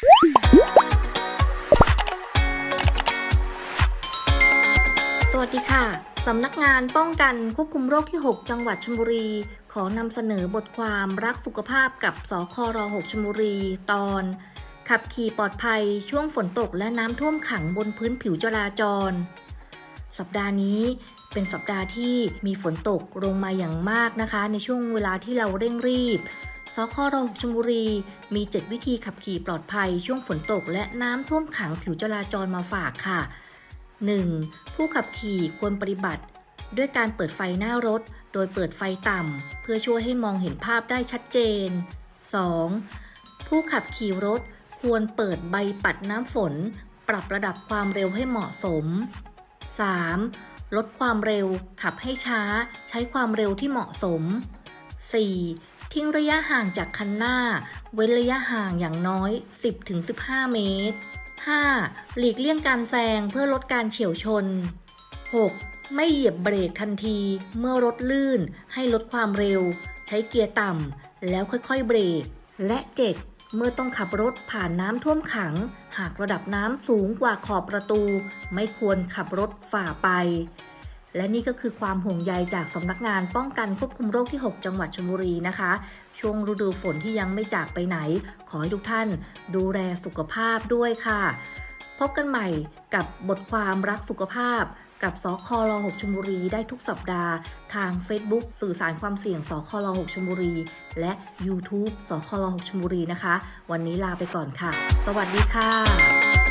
สวัสดีค่ะ สำนักงานป้องกันควบคุมโรคที่ 6 จังหวัดชลบุรี ขอนำเสนอบทความรักสุขภาพกับสคร6ชลบุรี ตอน ขับขี่ปลอดภัยช่วงฝนตกและน้ำท่วมขังบนพื้นผิวจราจร สัปดาห์นี้เป็นสัปดาห์ที่มีฝนตกลงมาอย่างมากนะคะ ในช่วงเวลาที่เราเร่งรีบ สคร6ชลบุรี มี 7 วิธีขับขี่ปลอดภัยช่วงฝนตกและน้ำท่วมขังผิวจราจรมาฝากค่ะ 1. ผู้ขับขี่ควรปฏิบัติ ด้วยการเปิดไฟหน้ารถ โดยเปิดไฟต่ำ เพื่อช่วยให้มองเห็นภาพได้ชัดเจน 2. ผู้ขับขี่รถควรเปิดใบปัดน้ำฝน ปรับระดับความเร็วให้เหมาะสม 3. ลดความเร็วขับให้ช้า ใช้ความเร็วที่เหมาะสม 4. ทิ้งระยะห่างจากคันหน้า เว้นระยะห่างอย่างน้อย 10-15 เมตร 5. หลีกเลี่ยงการแซงเพื่อลดการเฉียวชน 6. ไม่เหยียบเบรกทันทีเมื่อรถลื่น ให้ลดความเร็ว ใช้เกียร์ต่ำแล้วค่อยๆเบรก และ 7. เมื่อต้องขับรถผ่านน้ำท่วมขัง หากระดับน้ำสูงกว่าขอบประตู ไม่ควรขับรถฝ่าไป และนี่ก็คือความห่วงใยจากสำนักงานป้องกันควบคุมโรคที่ 6 จังหวัดชลบุรีนะคะ ช่วงฤดูฝนที่ยังไม่จากไปไหน ขอให้ทุกท่านดูแลสุขภาพด้วยค่ะ พบกันใหม่กับบทความรักสุขภาพ กับสคร6ชลบุรีได้ทุกสัปดาห์ ทาง Facebook สื่อสารความเสี่ยงสคร6ชลบุรี และ YouTube สคร6ชลบุรีนะคะ วันนี้ลาไปก่อนค่ะ สวัสดีค่ะ